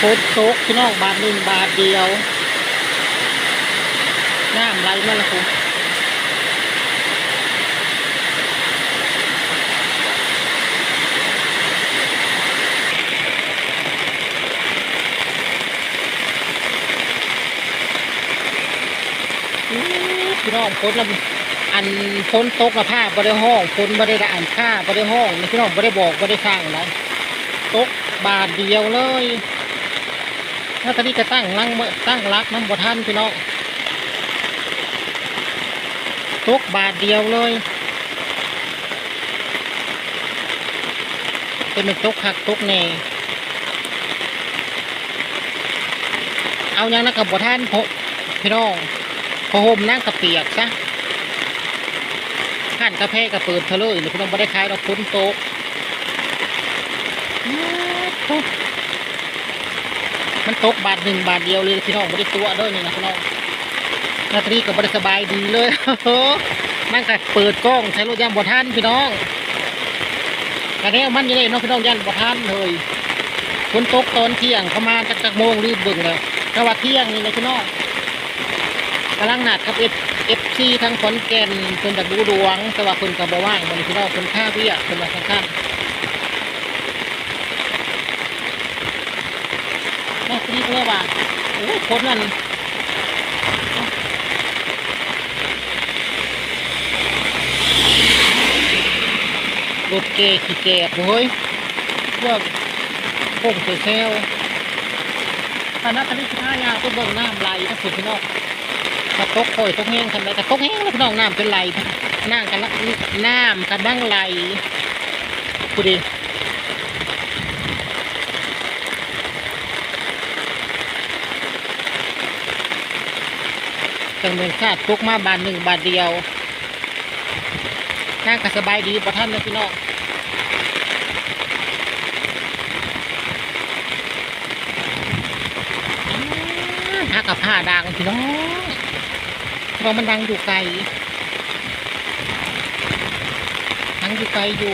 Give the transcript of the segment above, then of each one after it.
โคตรโตกพี่น้องบาทหนึ่งบาทเดียวน้ำไหลมาแล้วคุณพี่น้องโคตรละอันพ้นตกละผ้าบริห้องพ้นบริได้อ่านผ้าบริห้องพี่น้องบริบอกบริสร้างนะตกบาทเดียวเลย ถ้าตอนนี้ก็ตั้งลังเมื่อตั้งรักน้ำบท่านพี่น้องตกบาทเดียวเลยเป็นตกหักตกแน่เอายังนะกับบท่านพพี่น้องพอห่มนั่งกับเปียกซะขั้นกาแฟกับเปิดเทะเลยพี่น้องไม่ได้ขายเราพ้นโต๊ะ มันตกบาทหนึ่งบาทเดียวเลยพี่น้องไม่ได้ตัวด้วยนี่นะพี่น้องนาตรีก็บริสบายดีเลยนั่งกัเปิดกล้องใช้รถยานบ่ทันพี่น้องกระเนี้มันยังไงน้องพี่น้องยันบ่ทันเลยฝนตกตอนเที่ยงประมาณจักจักโมงรีบบิ่งเลยถ้าว่าเที่ยงนี่นะพี่น้องกำลังหนัดกับเอฟเอฟซีทั้งขอนแก่นเพิ่นจากดูดวง แต่ว่าเพิ่นก็บ่ว่างมันพี่น้องเพิ่นค่าเวียกเพิ่นมาข้างๆ แม่ครีก็เลย ว่าโอ้ยคนนั้นรถเกขี่แกบเฮ้ยว่าพงเซลตอนนั้นตอนนี้ข้ายาก็เบิ่งน้ำไหลนะสุดพี่น้องมาตกคอยตกแห้งทำไรแต่ตกแห้งแล้วพี่น้องน้ำเป็นไหลน้ำกันละน้ำกันดั้งไหลกูดี จังเมืองชาติตกมาบาทหนึ่งบาทเดียวน่างก็สบายดีประท่านนะพี่น้องหากับผ้าดังพี่น้องเรามันดังอยู่ไกลดังอยู่ไกลอยู่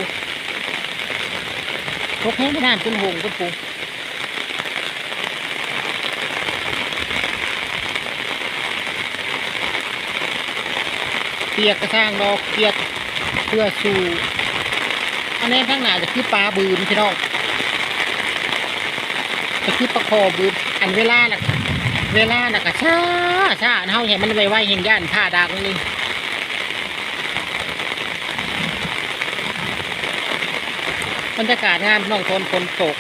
ตกแห้งไม่นานจนหงจนปู เปียกกระสร้างดอกเปียกเพื่อสู่อันนี้ข้างหน้าจะคือปลาบืนพี่น้องจะคือปลาคอบืนอันเวลาน่ะเวลาน่ะก็ช้าช้าเฮาเห็นมันไวๆเห็นย่านผ้าดักนี่บรรยากาศงามน้องทนฝนตก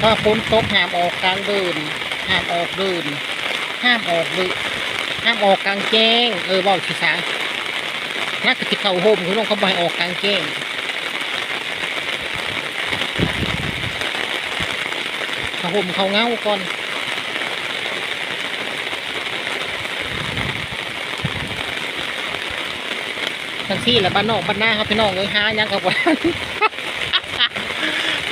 ถ้าฝนตกห้ามออกกลางเดิน ห้ามออกเดินห้ามออกเดินห้ามออกกลางแจ้ง เออบอกสิสานักกิจเข่าโฮมคือต้องเขาไปออกกลางแจ้งเขาโฮมเขาเงาก่อนทั้งที่แหละบ้านนอกบ้านหน้าครับพี่น้องเลยหายังกับว่า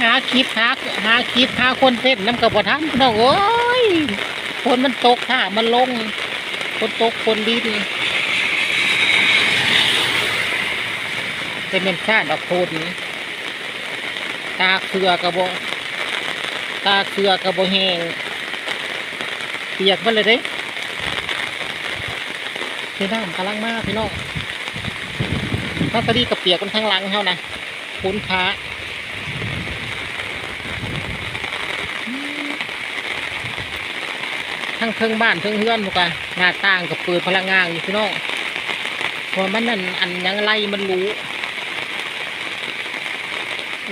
หาคลิปหาหาคลิปหาคนเต้นน้ำกับบ่ทันพี่น้องโอ้ ยคนมันตกท่ามันลงคนตกคนดินเป็นเป็นชาติดอกโคนตาเสือกระบตาเสือกระบแหงเปียกมาเลยเด้พี่น้ำกำลังมากพี่น้องถ้าตะดีกับเปียกกันทั้งหลังเท่านะคุ้นค้า ทั้งเทิงบ้านเทิงเฮือนพวกกันหน้าต่างกับเปิดพลังงานอยู่พี่น้องเพราะมันนั่นอันยังไล่มันรู้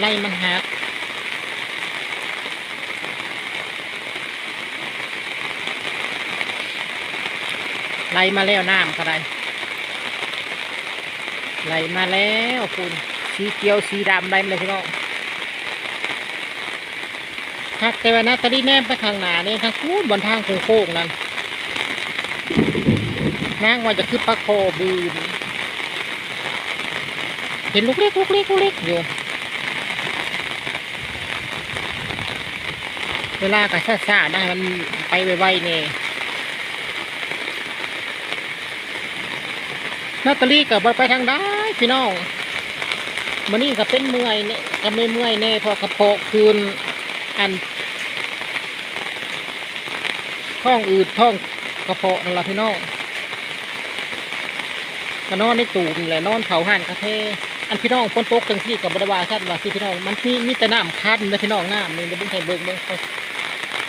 ไล่มันหักไล่มาแล้วน้ำก็ได้ไล่มาแล้วคุณสีเขียวสีดำไล่มาเลยพี่น้อง ทักแต่ว่านาตาลีแนมไปทางหนาเนี่ยทางคูดบนทางโค้งๆนั่นนางว่าจะคือปลาโคบืนเห็นลูกเล็กลูกเล็กลูกเล็กอยู่เวลากับซ่าๆได้มันไปไวๆเนี่ยนาตาลีกับไปทางได้พี่น้องมันนี่ก็เป็นเมื่อยเนี่ยก็ไม่เมื่อยแน่พอกระเพาะคืน อันท้องอืดท้องกระเพาะนั่นแหละพี่น้องก็นอนในตูมแหละนอนเผาห่านกาแฟอันพี่น้องฝนตกจังที่กับบริวารชัดว่าที่พี่น้องมันมีมีแต่น้ำคั้นนะพี่น้องน้ำนี่เดี๋ยวเบิ่งให้เบิ่งเบิ่งเขา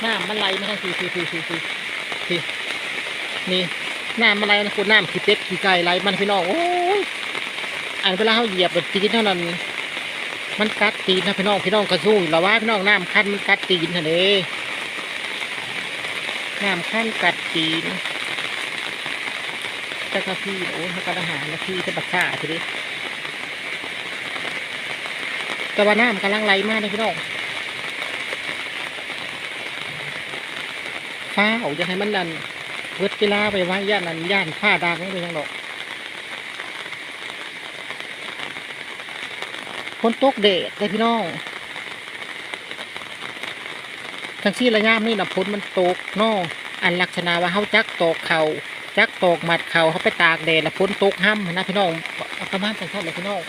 น้ำมันไหลมาทางสี่สี่สี่สี่สี่สี่นี่น้ำมันไหลนะคุณน้ำขี้เป็ดขี้ไก่ไหลมันพี่น้องโอ้ยอันเวลาเขาเหยียบแบบตีนเท่านั้น มันกัดตีนนะพี่น้องพี่น้องกระสู้อยู่แล้วว่าพี่น้องน้ำคั้นมันกัดตีนทะเลน้ำคั้นกัดตีนเจ้าหน้าที่โอ้ยกระหารนะพี่จะบักฆ่าทีนี้แต่ว่าน้ำกำลังไหลมากเลยพี่น้องฟ้าออกจะให้มันดันเวิดเวลาไปไว้ย่านนั้นย่านผ้าดังไม่เป็นหรอก นตกเดดเลยพี่น้องทั้งที่ระยะนี่นะพ้นมันตกเนออันลักษณะว่าเขาจักตกเขาจักตกหมัดเขาเขาไปตากแดดแล้วพ้นตกห้ำนะพี่น้องประมาณสังๆเลยพี่น้อง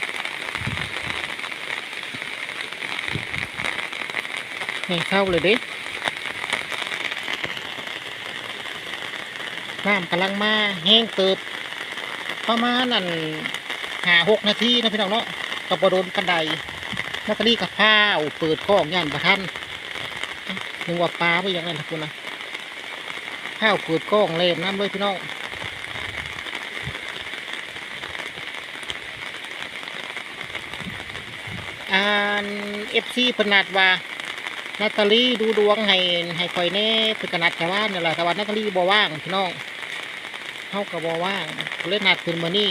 แห้งเข้าเลยเด้น้ำกำลังมาแห้งเติบ ประมาณนั่นหาหกนาทีนะพี่น้องเนาะ กับบโดนกันไดนาตาลีกับข้าเปิดกล้องย่านประทันนึกว่าปลาไปอย่างนั้นนะคุณนะข้าวเปิดกล้องเล่นน้ำเลยพี่น้องอ่านเอฟซีพนัดว่านาตาลีดูดวงให้ให้คอยแน่เพื่อกนัดชาวบ้านนี่แหละแต่ว่านาตาลีบ่ว่างพี่น้องเขากับบ่ว่างเล่นนัดเพิ่นมื้อนี้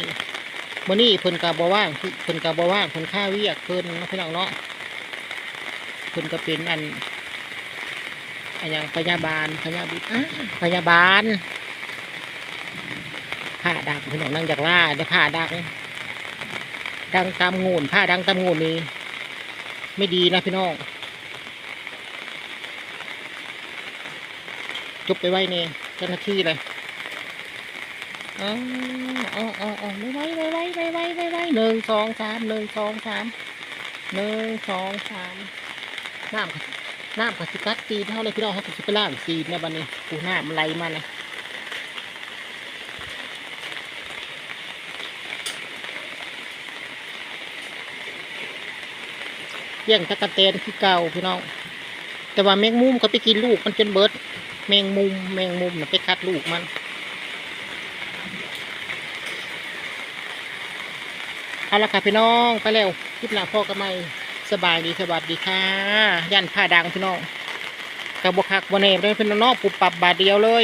มื้อนี้เพิ่นกับบว่างเพิ่นกับบว่างเพิ่นค่าเวียกเพิ่นพี่น้องเนาะเพิ่นก็เป็นอันอันอย่างพยาบาลพยาบิอะพยาบาลผ้าดังพี่น้องนั่งจากล่าเดี๋ยวผ้าดังดังตามงูนผ้าดังตามงูนนี่ไม่ดีนะพี่น้องจุบไปไว้เนี่ยเจ้าหน้าที่เลย อ๋ออ๋ออ๋ออ๋อไม่ไว้ไม่ไว้ไม่ไว้ไว้หนึ่งสองสามหนึ่งสองสามหนึ่งสองสามน้ำกับน้ำกับสกัดตีเท่าเลยพี่น้องเขาสิไปล่างตีนเนี่ยบันนี้ปูน้ำไหลมาเลยเลี้ยงตะกะเตนคือเก่าพี่น้อง แต่ว่าแมงมุมก็ไปกินลูกมันจนเบิด แมงมุมแมงมุมน่ะไปคัดลูกมัน เอาละค่ะพี่น้องไปแล้วคลิปหน้าพ่อก็ไม่สบายดีสวัสดีค่ะ ยันผ้าดังพี่น้องกระบอกหักบนเนบเลยเป็นน้องปุบปับบาทเดียวเลย